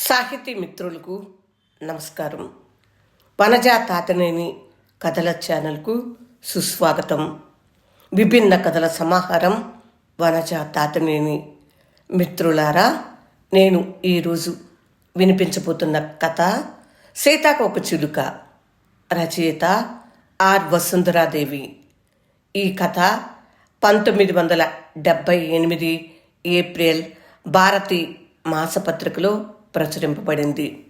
సాహితీ మిత్రులకు నమస్కారం. వనజా తాతనేని కథల ఛానల్కు సుస్వాగతం. విభిన్న కథల సమాహారం వనజా తాతనేని మిత్రులారా నేను ఈరోజు వినిపించబోతున్న కథ సీతాకోక చిలుక రచయిత ఆర్ వసుంధరాదేవి. ఈ కథ పంతొమ్మిది వందల డెబ్బై ఎనిమిది ఏప్రిల్ భారతి మాసపత్రికలో ప్రచురింపబడింది.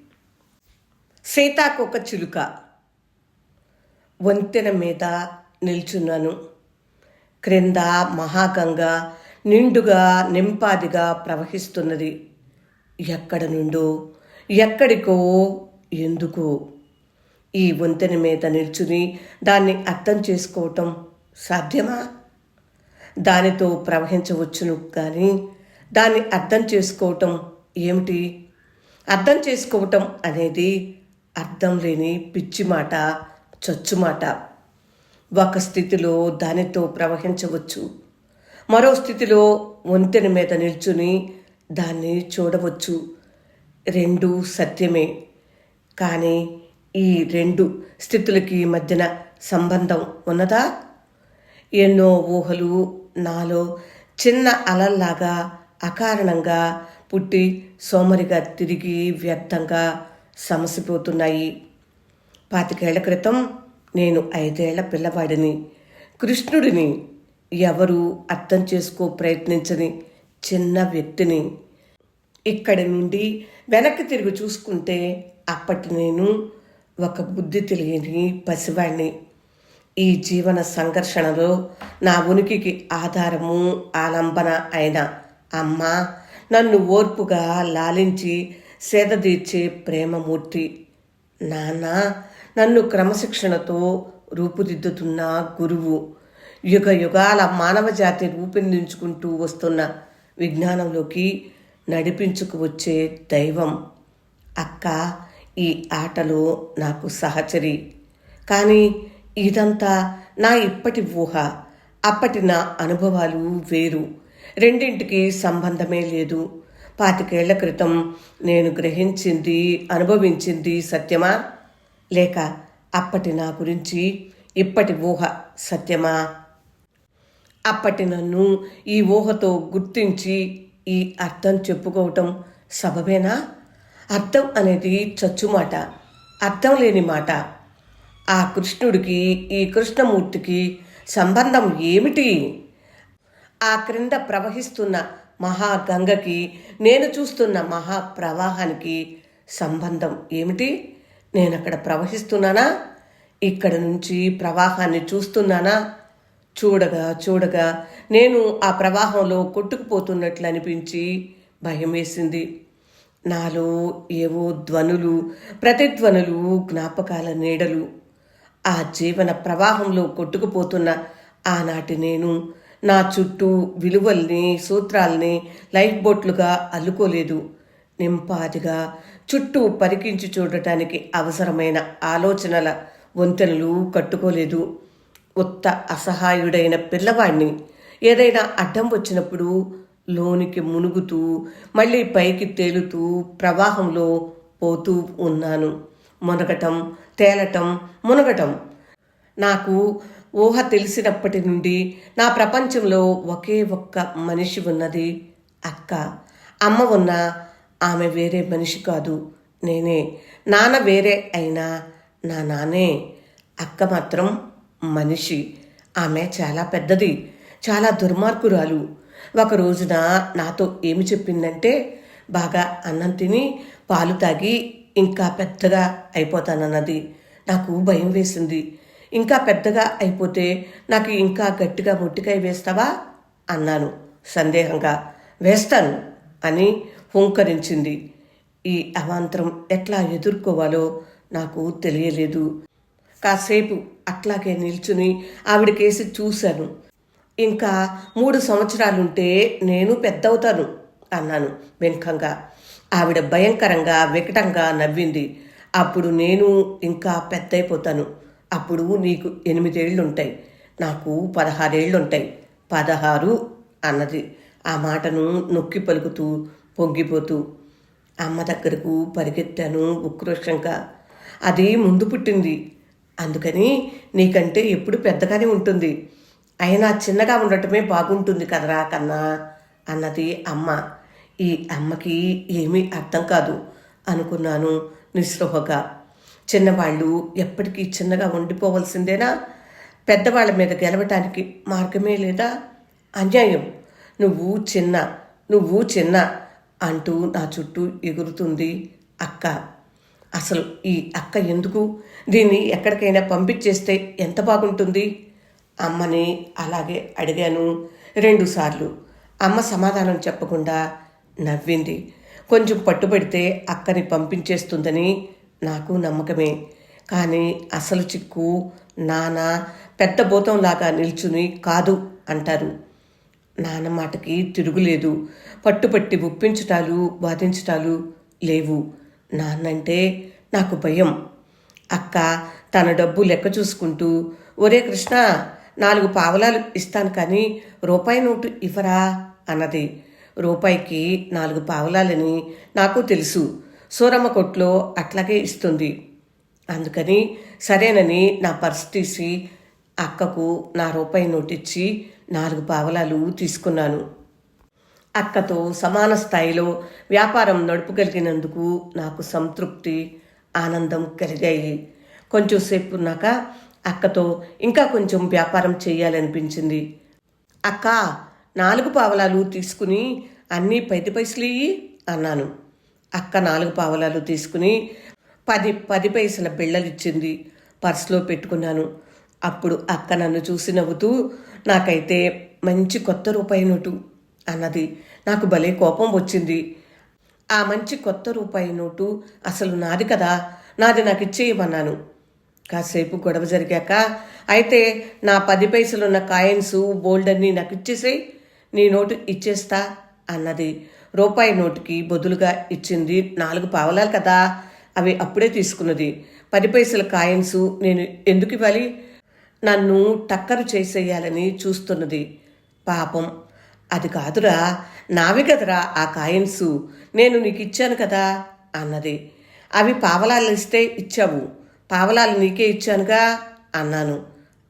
సీతాకోక చిలుక. వంతెన మీద నిల్చున్నాను. క్రింద మహాగంగ నిండుగా నింపాదిగా ప్రవహిస్తున్నది. ఎక్కడ నుండో ఎక్కడికో ఎందుకు. ఈ వంతెన మీద నిల్చుని దాన్ని అర్థం చేసుకోవటం సాధ్యమా? దానితో ప్రవహించవచ్చును కానీ దాన్ని అర్థం చేసుకోవటం ఏమిటి? అర్థం చేసుకోవటం అనేది అర్థం లేని పిచ్చి మాట చచ్చు మాట. ఒక స్థితిలో దానితో ప్రవహించవచ్చు. మరో స్థితిలో వంతెన మీద నిల్చుని దాన్ని చూడవచ్చు. రెండు సత్యమే. కానీ ఈ రెండు స్థితులకి మధ్యన సంబంధం ఉన్నదా? ఎన్నో ఊహలు నాలో చిన్న అలల్లాగా అకారణంగా పుట్టి సోమరిగా తిరిగి వ్యర్థంగా సమసిపోతున్నాయి. పాతికేళ్ళ క్రితం నేను ఐదేళ్ళ పిల్లవాడిని. కృష్ణుడిని ఎవరు అర్థం చేసుకో ప్రయత్నించని చిన్న వ్యక్తిని. ఇక్కడి నుండి వెనక్కి తిరిగి చూసుకుంటే అప్పటి నేను ఒక బుద్ధి తెలియని పసివాణ్ణి. ఈ జీవన సంఘర్షణలో నా ఉనికికి ఆధారము ఆలంబన అయిన అమ్మ నన్ను ఓర్పుగా లాలించి సేదదీర్చే ప్రేమమూర్తి. నాన్న నన్ను క్రమశిక్షణతో రూపుదిద్దుతున్న గురువు. యుగ యుగాల మానవజాతి రూపొందించుకుంటూ వస్తున్న విజ్ఞానంలోకి నడిపించుకు వచ్చే దైవం. అక్క ఈ ఆటలో నాకు సహచరి. కానీ ఇదంతా నా ఇప్పటి ఊహ. అప్పటి నా అనుభవాలు వేరు. రెండింటికి సంబంధమే లేదు. పాతికేళ్ళ క్రితం నేను గ్రహించింది అనుభవించింది సత్యమా? లేక అప్పటి నా గురించి ఇప్పటి ఊహ సత్యమా? అప్పటి నన్ను ఈ ఊహతో గుర్తించి ఈ అర్థం చెప్పుకోవటం సబబేనా? అర్థం అనేది చచ్చుమాట అర్థం లేని మాట. ఆ కృష్ణుడికి ఈ కృష్ణమూర్తికి సంబంధం ఏమిటి? ఆ క్రింద ప్రవహిస్తున్న మహాగంగకి నేను చూస్తున్న మహాప్రవాహానికి సంబంధం ఏమిటి? నేను అక్కడ ప్రవహిస్తున్నానా? ఇక్కడ నుంచి ప్రవాహాన్ని చూస్తున్నానా? చూడగా చూడగా నేను ఆ ప్రవాహంలో కొట్టుకుపోతున్నట్లు అనిపించి భయం వేసింది నాలో ఏవో ధ్వనులు ప్రతిధ్వనులు జ్ఞాపకాల నీడలు. ఆ జీవన ప్రవాహంలో కొట్టుకుపోతున్న ఆనాటి నేను నా చుట్టూ విలువల్ని సూత్రాల్ని లైఫ్ బోట్లుగా అల్లుకోలేదు. నింపాదిగా చుట్టూ పరికించి చూడటానికి అవసరమైన ఆలోచనల వంతెనలు కట్టుకోలేదు. ఉత్త అసహాయుడైన పిల్లవాణ్ణి ఏదైనా అడ్డం వచ్చినప్పుడు లోనికి మునుగుతూ మళ్ళీ పైకి తేలుతూ ప్రవాహంలో పోతూ ఉన్నాను. మునగటం తేలటం మునగటం. నాకు ఊహ తెలిసినప్పటి నుండి నా ప్రపంచంలో ఒకే ఒక్క మనిషి ఉన్నది అక్క. అమ్మ ఉన్న ఆమె వేరే మనిషి కాదు నేనే. నాన్న వేరే అయినా నా నానే. అక్క మాత్రం మనిషి. ఆమె చాలా పెద్దది చాలా దుర్మార్గురాలు. ఒక రోజున నాతో ఏమి చెప్పిందంటే బాగా అన్నం తిని పాలు తాగి ఇంకా పెద్దగా అయిపోతానన్నది. నాకు భయం వేసింది. ఇంకా పెద్దగా అయిపోతే నాకు ఇంకా గట్టిగా మొట్టికాయ వేస్తావా? అన్నాను. సందేహంగా. వేస్తాను అని హుంకరించింది. ఈ అవాంతరం ఎట్లా ఎదుర్కోవాలో నాకు తెలియలేదు. కాసేపు అట్లాగే నిల్చుని ఆవిడకేసి చూశాను. ఇంకా మూడు సంవత్సరాలుంటే నేను పెద్దవుతాను అన్నాను వెనుకంగా. ఆవిడ భయంకరంగా వికటంగా నవ్వింది. అప్పుడు నేను ఇంకా పెద్దయిపోతాను. అప్పుడు నీకు ఎనిమిదేళ్ళుంటాయి నాకు పదహారేళ్ళుంటాయి పదహారు అన్నది. ఆ మాటను నొక్కి పలుకుతూ పొంగిపోతూ అమ్మ దగ్గరకు పరిగెత్తాను ఉక్రోషంగా. అది ముందు పుట్టింది. అందుకని నీకంటే ఎప్పుడు పెద్దగానే ఉంటుంది. అయినా చిన్నగా ఉండటమే బాగుంటుంది కదరా కన్నా అన్నది అమ్మ. ఈ అమ్మకి ఏమీ అర్థం కాదు అనుకున్నాను నిస్పృహగా చిన్నవాళ్ళు ఎప్పటికీ చిన్నగా ఉండిపోవలసిందేనా? పెద్దవాళ్ళ మీద గెలవటానికి మార్గమే లేదా? అన్యాయం. నువ్వు చిన్న నువ్వు చిన్న అంటూ నా చుట్టూ ఎగురుతుంది అక్క. అసలు ఈ అక్క ఎందుకు? దీన్ని ఎక్కడికైనా పంపించేస్తే ఎంత బాగుంటుంది? అమ్మని అలాగే అడిగాను రెండుసార్లు అమ్మ సమాధానం చెప్పకుండా నవ్వింది. కొంచెం పట్టుబడితే అక్కని పంపించేస్తుందని నాకు నమ్మకమే. కానీ అసలు చిక్కు నాన్న పెద్ద భూతంలాగా నిల్చుని కాదు అంటారు. నాన్న మాటకి తిరుగులేదు. పట్టుపట్టి ఒప్పించటాలు బాధించటాలు లేవు. నాన్నంటే నాకు భయం. అక్క తన డబ్బు లెక్క చూసుకుంటూ ఒరే కృష్ణ నాలుగు పావలాలు ఇస్తాను కానీ రూపాయి నోటు ఇవ్వరా? అన్నది. రూపాయికి నాలుగు పావలాలని నాకు తెలుసు. సూరమ్మ కొట్లో అట్లాగే ఇస్తుంది. అందుకని సరేనని నా పర్స్ తీసి అక్కకు నా రూపాయి నోటిచ్చి నాలుగు పావలాలు తీసుకున్నాను. అక్కతో సమాన స్థాయిలో వ్యాపారం నడుపుగలిగినందుకు నాకు సంతృప్తి ఆనందం కలిగాయి. కొంచెంసేపు ఉన్నాక అక్కతో ఇంకా కొంచెం వ్యాపారం చేయాలనిపించింది. అక్క నాలుగు పావలాలు తీసుకుని అన్నీ పైది పైసలు ఇయ్యి అన్నాను. అక్క నాలుగు పావలాలు తీసుకుని పది పది పైసల బిళ్ళలిచ్చింది. పర్సులో పెట్టుకున్నాను. అప్పుడు అక్క నన్ను చూసి నవ్వుతూ నాకైతే మంచి కొత్త రూపాయి నోటు అన్నది. నాకు భలే కోపం వచ్చింది. ఆ మంచి కొత్త రూపాయి నోటు అసలు నాది కదా నాది నాకు ఇచ్చేయమన్నాను. కాసేపు గొడవ జరిగాక అయితే నా పది పైసలున్న కాయిన్స్ బోల్డన్ని నాకు ఇచ్చేసేయి నీ నోటు ఇచ్చేస్తా అన్నది రూపాయి నోటుకి బదులుగా ఇచ్చింది నాలుగు పావలాలు కదా. అవి అప్పుడే తీసుకున్నది. పది పైసల కాయిన్స్ నేను ఎందుకు ఇవ్వాలి? నన్ను టక్కరు చేసేయాలని చూస్తున్నది. పాపం. అది కాదురా నావి కదరా ఆ కాయిన్స్. నేను నీకు ఇచ్చాను కదా అన్నది. అవి పావలాలు ఇస్తే ఇచ్చావు. పావలాలు నీకే ఇచ్చానుగా అన్నాను.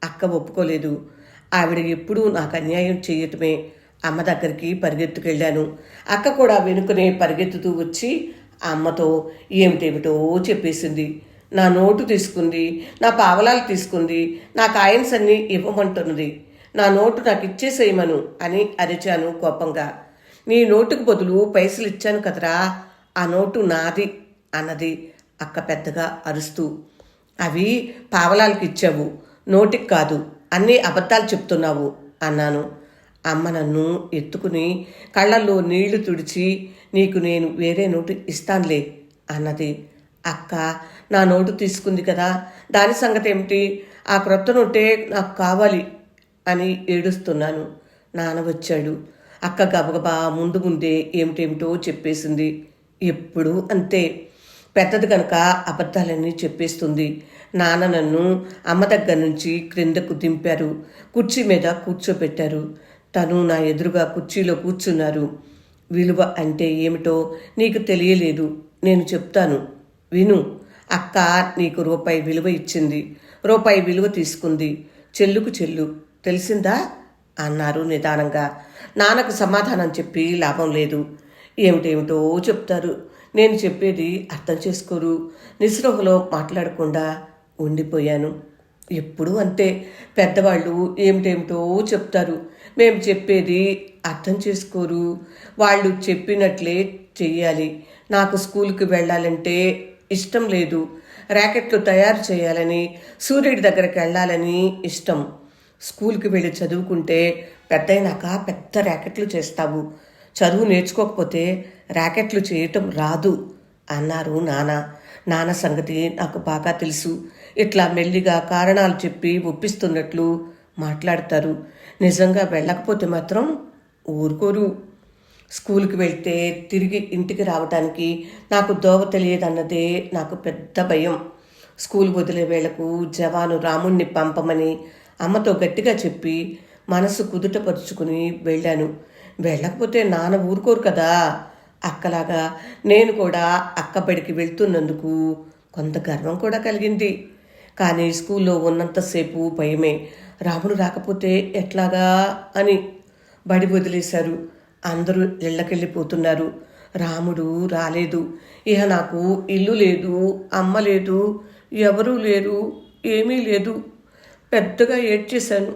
అక్క ఒప్పుకోలేదు. ఆవిడ ఎప్పుడూ నాకు అన్యాయం చేయటమే అమ్మ దగ్గరికి పరిగెత్తుకెళ్ళాను. అక్క కూడా వెనుకనే పరిగెత్తుతూ వచ్చి అమ్మతో ఏమిటేమిటో చెప్పేసింది. నా నోటు తీసుకుంది నా పావలాలు తీసుకుంది నా కాయిన్స్ అన్నీ ఇవ్వమంటున్నది. నా నోటు నాకు ఇచ్చేసేయమను అని అరిచాను కోపంగా. నీ నోటుకు బదులు పైసలు ఇచ్చాను కదరా ఆ నోటు నాది అన్నది అక్క పెద్దగా అరుస్తూ. అవి పావలాలకి ఇచ్చావు నోటికి కాదు అన్నీ అబద్ధాలు చెప్తున్నావు అన్నాను. అమ్మ నన్ను ఎత్తుకుని కళ్ళల్లో నీళ్ళు తుడిచి నీకు నేను వేరే నోటు ఇస్తానులే అన్నది. అక్క నా నోటు తీసుకుంది కదా దాని సంగతి ఏమిటి ఆ క్రొత్త నోటే నాకు కావాలి అని ఏడుస్తున్నాను. నాన్న వచ్చాడు. అక్క గబగబా ముందు ముందే ఏమిటేమిటో చెప్పేసింది. ఎప్పుడు అంతే. పెద్దది కనుక అబద్ధాలన్నీ చెప్పేస్తుంది. నాన్న నన్ను అమ్మ దగ్గర నుంచి క్రిందకు దింపారు. కుర్చీ మీద కూర్చోబెట్టారు తను నా ఎదురుగా కుర్చీలో కూర్చున్నారు. విలువ అంటే ఏమిటో నీకు తెలియలేదు. నేను చెప్తాను. విను అక్క నీకు రూపాయి విలువ ఇచ్చింది. రూపాయి విలువ తీసుకుంది. చెల్లుకు చెల్లు తెలిసిందా? అన్నారు నిదానంగా. నాన్నకు సమాధానం చెప్పి లాభం లేదు. ఏమిటేమిటో చెప్తారు. నేను చెప్పేది అర్థం చేసుకోరు. నిస్రోహలో మాట్లాడకుండా ఉండిపోయాను. ఎప్పుడూ అంతే. పెద్దవాళ్ళు ఏమిటేమిటో చెప్తారు. మేము చెప్పేది అర్థం చేసుకోరు. వాళ్ళు చెప్పినట్లే చెయ్యాలి. నాకు స్కూల్కి వెళ్ళాలంటే ఇష్టం లేదు. ర్యాకెట్లు తయారు చేయాలని సూర్యుడి దగ్గరికి వెళ్ళాలని ఇష్టం. స్కూల్కి వెళ్ళి చదువుకుంటే పెద్దయినాక పెద్ద ర్యాకెట్లు చేస్తావు. చదువు నేర్చుకోకపోతే ర్యాకెట్లు చేయటం రాదు అన్నారు నాన్న నాన్న సంగతి నాకు బాగా తెలుసు. ఇట్లా మెల్లిగా కారణాలు చెప్పి ఒప్పిస్తున్నట్లు మాట్లాడతారు. నిజంగా వెళ్ళకపోతే మాత్రం ఊరుకోరు. స్కూల్కి వెళ్తే తిరిగి ఇంటికి రావడానికి నాకు దోవ తెలియదన్నదే నాకు పెద్ద భయం. స్కూల్ వదిలే వేళకు జవాను రాముణ్ణి పంపమని అమ్మతో గట్టిగా చెప్పి మనసు కుదుటపరుచుకుని వెళ్ళాను. వెళ్ళకపోతే నాన్న ఊరుకోరు కదా? అక్కలాగా నేను కూడా అక్క బడికి వెళ్తున్నందుకు కొంత గర్వం కూడా కలిగింది. కానీ స్కూల్లో ఉన్నంతసేపు భయమే. రాముడు రాకపోతే ఎట్లాగా అని బడి వదిలేశారు. అందరూ ఇళ్ళకెళ్ళిపోతున్నారు. రాముడు రాలేదు. ఇక నాకు ఇల్లు లేదు అమ్మ లేదు ఎవరూ లేరు ఏమీ లేదు. పెద్దగా ఏడ్చేశాను.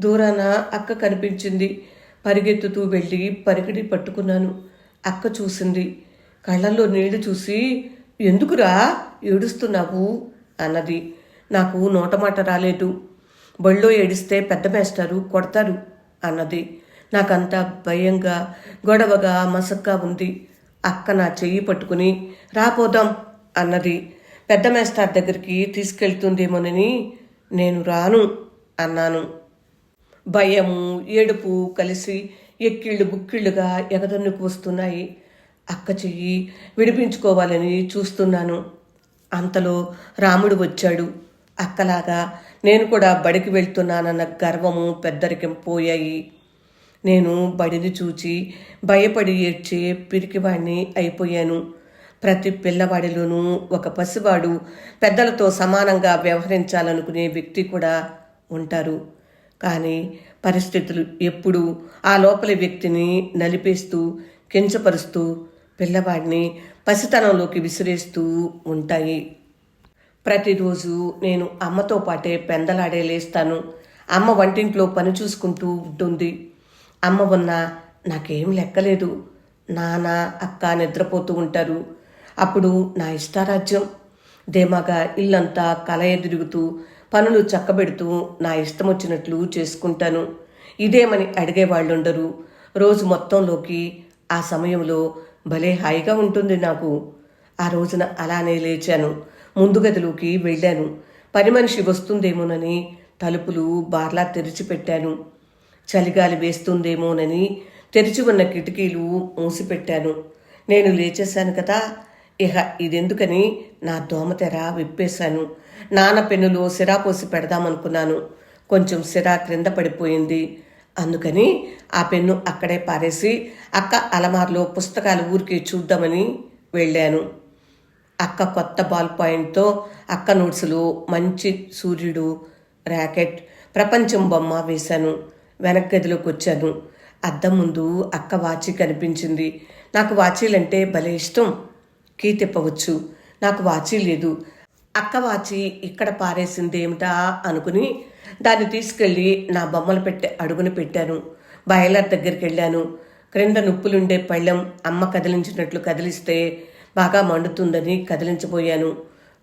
దూరాన అక్క కనిపించింది. పరిగెత్తుతూ వెళ్ళి పరిగడి పట్టుకున్నాను. అక్క చూసింది. కళ్ళల్లో నీళ్ళు చూసి ఎందుకురా ఏడుస్తున్నావు? అన్నది. నాకు నోటమాట రాలేదు. బళ్ళో ఏడిస్తే పెద్ద మేస్తారు కొడతారు అన్నది. నాకంతా భయంగా గొడవగా మసక్గా ఉంది. అక్క నా చెయ్యి పట్టుకుని రాపోదాం అన్నది. పెద్ద మేస్టార్ దగ్గరికి తీసుకెళ్తుందేమోనని నేను రాను అన్నాను. భయము ఏడుపు కలిసి ఎక్కిళ్ళు బుక్కిళ్ళుగా ఎగదన్నుకు వస్తున్నాయి. అక్క చెయ్యి విడిపించుకోవాలని చూస్తున్నాను. అంతలో రాముడు వచ్చాడు. అక్కలాగా నేను కూడా బడికి వెళ్తున్నానన్న గర్వము పెద్దరికం పోయాయి. నేను బడిని చూచి భయపడి ఏడ్చే పిరికివాణ్ణి అయిపోయాను. ప్రతి పిల్లవాడిలోనూ ఒక పసివాడు పెద్దలతో సమానంగా వ్యవహరించాలనుకునే వ్యక్తి కూడా ఉంటారు. కానీ పరిస్థితులు ఎప్పుడూ ఆ లోపలి వ్యక్తిని నలిపేస్తూ కించపరుస్తూ పిల్లవాడిని పసితనంలోకి విసిరేస్తూ ఉంటాయి. ప్రతిరోజు నేను అమ్మతో పాటే పెందలాడే లేస్తాను. అమ్మ వంటింట్లో పని చూసుకుంటూ ఉంటుంది. అమ్మ ఉన్న నాకేం లెక్కలేదు. నాన్న అక్క నిద్రపోతూ ఉంటారు. అప్పుడు నా ఇష్టారాజ్యం. ధీమాగా ఇల్లంతా కలయ తిరుగుతూ పనులు చక్కబెడుతూ నా ఇష్టం వచ్చినట్లు చేసుకుంటాను ఇదేమని అడిగేవాళ్ళుండరు. రోజు మొత్తంలోకి ఆ సమయంలో భలే హాయిగా ఉంటుంది నాకు. ఆ రోజున అలానే లేచాను. ముందు గదిలోకి వెళ్ళాను. పని మనిషి వస్తుందేమోనని తలుపులు బార్లా తెరిచిపెట్టాను. చలిగాలి వేస్తుందేమోనని తెరిచి ఉన్న కిటికీలు మూసిపెట్టాను. నేను లేచేశాను కదా. ఇహ ఇదెందుకని నా దోమతెర విప్పేశాను. నాన్న పెన్నులో సిరా పోసి పెడదామనుకున్నాను. కొంచెం సిరా క్రింద పడిపోయింది. అందుకని ఆ పెన్ను అక్కడే పారేసి అక్క అలమార్లో పుస్తకాలు ఊరికి చూద్దామని వెళ్ళాను. అక్క కొత్త బాల్ పాయింట్తో అక్క నోట్స్లో మంచి సూర్యుడు ర్యాకెట్ ప్రపంచం బొమ్మ వేశాను. వెనక్ గదిలోకి వచ్చాను. అద్దం ముందు అక్క వాచి కనిపించింది. నాకు వాచీలంటే భలే ఇష్టం. కీ తిప్పవచ్చు. నాకు వాచీ లేదు. అక్క వాచి ఇక్కడ పారేసిందేమిటా అనుకుని దాన్ని తీసుకెళ్ళి నా బొమ్మలు పెట్టే అడుగును పెట్టాను. బయలర్ దగ్గరికి వెళ్ళాను. క్రింద నొప్పులుండే పళ్ళెం అమ్మ కదిలించినట్లు కదిలిస్తే బాగా మండుతుందని కదిలించబోయాను.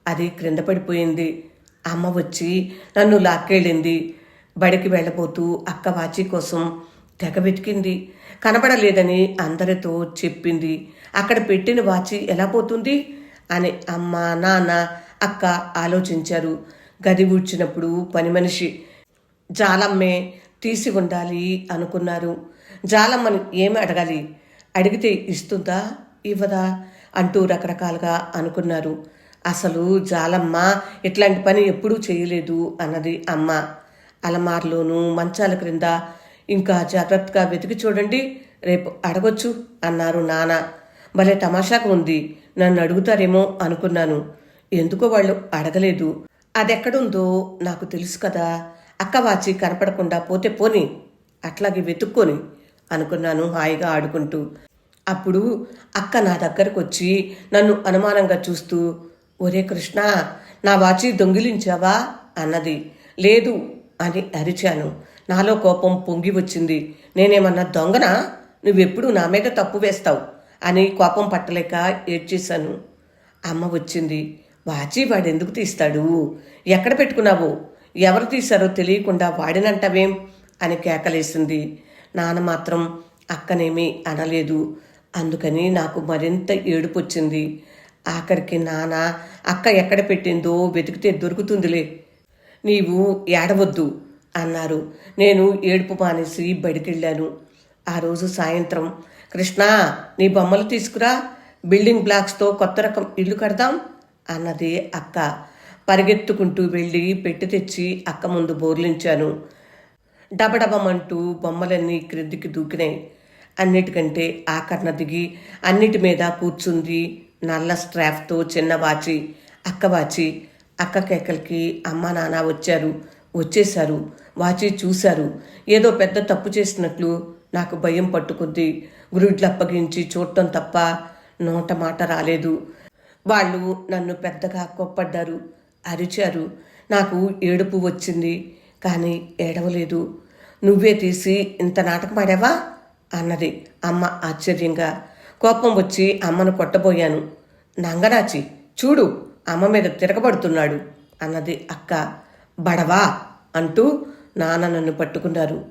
అది క్రింద పడిపోయింది. అమ్మ వచ్చి నన్ను లాక్కెళ్ళింది. బడికి వెళ్ళబోతూ అక్క వాచి కోసం తెగ వెతికింది. కనబడలేదని అందరితో చెప్పింది. అక్కడ పెట్టిన వాచి ఎలా పోతుంది? అని అమ్మ నాన్న అక్క ఆలోచించారు. గది ఊడ్చినప్పుడు పని మనిషి జాలమ్మే తీసి ఉండాలి అనుకున్నారు. జాలమ్మని ఏమి అడగాలి? అడిగితే ఇస్తుందా? ఇవ్వదా? అంటూ రకరకాలుగా అనుకున్నారు. అసలు జాలమ్మ ఇట్లాంటి పని ఎప్పుడూ చేయలేదు అన్నది అమ్మ. అలమార్లోనూ మంచాల క్రింద ఇంకా జాగ్రత్తగా వెతికి చూడండి రేపు అడగొచ్చు అన్నారు నాన్న. భలే తమాషాగా ఉంది నన్ను అడుగుతారేమో అనుకున్నాను. ఎందుకో వాళ్ళు అడగలేదు. అదెక్కడుందో నాకు తెలుసు కదా. అక్క వాచి కనపడకుండా పోతే పోని అట్లాగే వెతుక్కొని అనుకున్నాను హాయిగా ఆడుకుంటూ. అప్పుడు అక్క నా దగ్గరకు వచ్చి నన్ను అనుమానంగా చూస్తూ ఒరే కృష్ణ నా వాచి దొంగిలించావా? అన్నది. లేదు అని అరిచాను. నాలో కోపం పొంగి వచ్చింది. నేనేమన్నా దొంగనా? నువ్వెప్పుడు నా మీద తప్పు వేస్తావు? అని కోపం పట్టలేక ఏడ్చేశాను. అమ్మ వచ్చింది. వాచి వాడెందుకు తీస్తాడు? ఎక్కడ పెట్టుకున్నావు? ఎవరు తీశారో తెలియకుండా వాడినంటవేం? అని కేకలేసింది. నాన్న మాత్రం అక్కనేమీ అనలేదు. అందుకని నాకు మరింత ఏడుపొచ్చింది. ఆఖరికి నాన్న అక్క ఎక్కడ పెట్టిందో వెతికితే దొరుకుతుందిలే. నీవు ఏడవద్దు అన్నారు. నేను ఏడుపు మానేసి బడికెళ్ళాను ఆ రోజు సాయంత్రం కృష్ణ నీ బొమ్మలు తీసుకురా బిల్డింగ్ బ్లాక్స్తో కొత్త రకం ఇల్లు కడదాం అన్నది అక్క. పరిగెత్తుకుంటూ వెళ్ళి పెట్టి తెచ్చి అక్క ముందు బోర్లించాను. డబడబమంటూ బొమ్మలన్నీ క్రిందికి దూకినాయి. అన్నిటికంటే ఆకరణ దిగి అన్నిటి మీద కూర్చుంది నల్ల స్ట్రాఫ్తో చిన్నవాచి అక్కవాచి అక్క అక్క కేకలకి అమ్మ నాన్న వచ్చారు. వచ్చేశారు. వాచి చూశారు. ఏదో పెద్ద తప్పు చేసినట్లు నాకు భయం పట్టుకుంది. గురుడ్లు అప్పగించి చూడటం తప్ప నోట మాట రాలేదు. వాళ్ళు నన్ను పెద్దగా కోప్పడ్డారు. అరిచారు. నాకు ఏడుపు వచ్చింది కానీ ఏడవలేదు. నువ్వే తీసి ఇంత నాటకం ఆడావా? అన్నది అమ్మ ఆశ్చర్యంగా. కోపం వచ్చి అమ్మను కొట్టబోయాను. నంగనాచి చూడు అమ్మ మీద తిరగబడుతున్నాడు అన్నది అక్క. బడవా అంటూ నాన్న నన్ను పట్టుకున్నారు.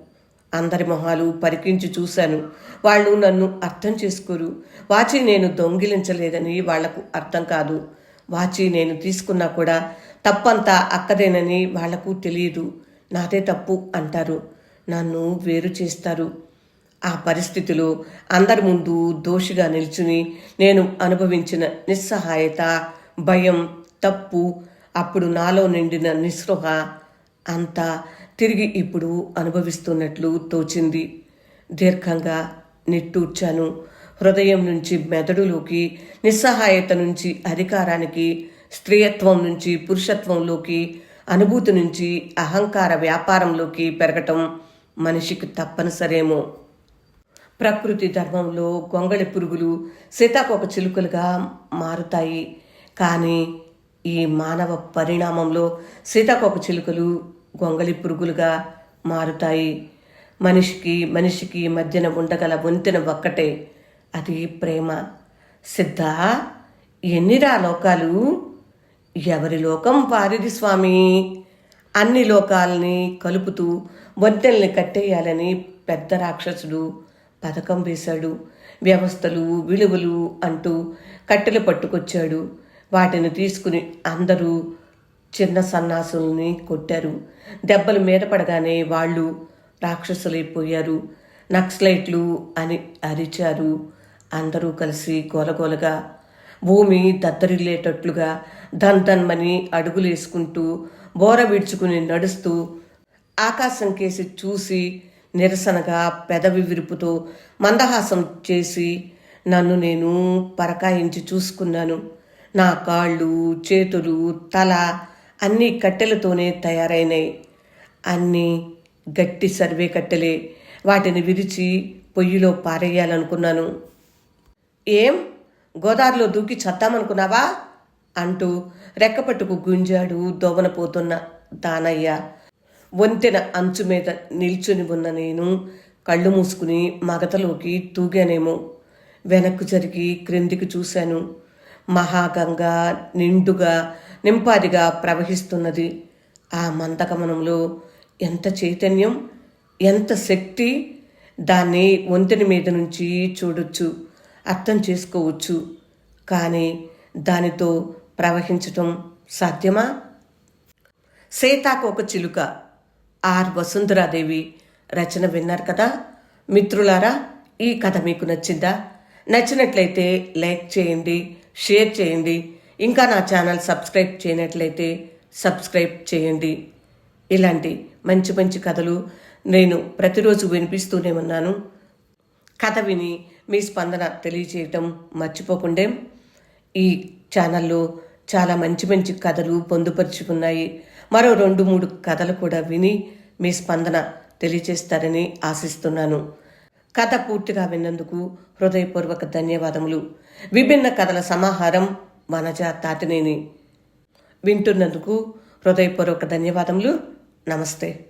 అందరి మొహాలు పరికించి చూశాను. వాళ్ళు నన్ను అర్థం చేసుకోరు. వాచి నేను దొంగిలించలేదని వాళ్ళకు అర్థం కాదు. వాచి నేను తీసుకున్నా కూడా తప్పంతా అక్కదేనని వాళ్ళకు తెలియదు. నాదే తప్పు అంటారు. నన్ను వేరు చేస్తారు. ఆ పరిస్థితులు అందరి ముందు దోషిగా నిల్చుని నేను అనుభవించిన నిస్సహాయత భయం తప్పు అప్పుడు నాలో నిండిన నిస్పృహ అంతా తిరిగి ఇప్పుడు అనుభవిస్తున్నట్లు తోచింది. దీర్ఘంగా నిట్టూర్చాను. హృదయం నుంచి మెదడులోకి నిస్సహాయత నుంచి అధికారానికి స్త్రీయత్వం నుంచి పురుషత్వంలోకి అనుభూతి నుంచి అహంకార వ్యాపారంలోకి పెరగటం మనిషికి తప్పనిసరేమో. ప్రకృతి ధర్మంలో గొంగళి పురుగులు సీతాకోక చిలుకలుగా మారుతాయి. కానీ ఈ మానవ పరిణామంలో సీతాకోక చిలుకలు గొంగళి పురుగులుగా మారుతాయి. మనిషికి మనిషికి మధ్యన ఉండగల వంతెన ఒక్కటే అది ప్రేమ. సిద్ధ? ఎన్నిరా లోకాలు? ఎవరి లోకం వారిది స్వామి? అన్ని లోకాలని కలుపుతూ వంతెల్ని కట్టేయాలని పెద్ద రాక్షసుడు పథకం వేశాడు. వ్యవస్థలు విలువలు అంటూ కట్టెలు పట్టుకొచ్చాడు. వాటిని తీసుకుని అందరూ చిన్న సన్నాసుల్ని కొట్టారు. దెబ్బలు మీద పడగానే వాళ్ళు రాక్షసులైపోయారు. నక్సలైట్లు అని అరిచారు. అందరూ కలిసి గోలగోలగా భూమి దద్దరిల్లేటట్లుగా ధన్ ధన్మని అడుగులేసుకుంటూ బోర విడుచుకుని నడుస్తూ ఆకాశం కేసి చూసి నిరసనగా పెదవి విరుపుతో మందహాసం చేసి నన్ను నేను పరకాయించి చూసుకున్నాను. నా కాళ్ళు చేతులు తల అన్నీ కట్టెలతోనే తయారైనాయి. అన్నీ గట్టి సర్వే కట్టెలే. వాటిని విరిచి పొయ్యిలో పారేయాలనుకున్నాను. ఏం? గోదావరిలో దూకి చద్దామనుకున్నావా? అంటూ రెక్కపట్టుకు గుంజాడు దోవనపోతున్న దానయ్య. వంతెన అంచు మీద నిల్చుని ఉన్న నేను కళ్ళు మూసుకుని మగతలోకి తూగానేమో. వెనక్కు జరిగి క్రిందికి చూశాను. మహాగంగా నిండుగా నింపాదిగా ప్రవహిస్తున్నది. ఆ మందగమనంలో ఎంత చైతన్యం ఎంత శక్తి దాన్ని వంతెన మీద నుంచి చూడొచ్చు అర్థం చేసుకోవచ్చు. కానీ దానితో ప్రవహించటం సాధ్యమా? సీతాకోక చిలుక. ఆర్ వసుంధరాదేవి రచన విన్నారు కదా. మిత్రులారా ఈ కథ మీకు నచ్చిందా? నచ్చినట్లయితే లైక్ చేయండి షేర్ చేయండి ఇంకా నా ఛానల్ సబ్స్క్రైబ్ చేయనట్లయితే సబ్స్క్రైబ్ చేయండి. ఇలాంటి మంచి మంచి కథలు నేను ప్రతిరోజు వినిపిస్తూనే ఉన్నాను. కథ విని మీ స్పందన తెలియజేయటం మర్చిపోకుండే. ఈ ఛానల్లో చాలా మంచి మంచి కథలు పొందుపరుచుకున్నాయి మరో రెండు మూడు కథలు కూడా విని మీ స్పందన తెలియజేస్తారని ఆశిస్తున్నాను. కథ పూర్తిగా విన్నందుకు హృదయపూర్వక ధన్యవాదములు. విభిన్న కథల సమాహారం మనజా తాటినేని. వింటున్నందుకు హృదయపూర్వక ధన్యవాదములు. నమస్తే.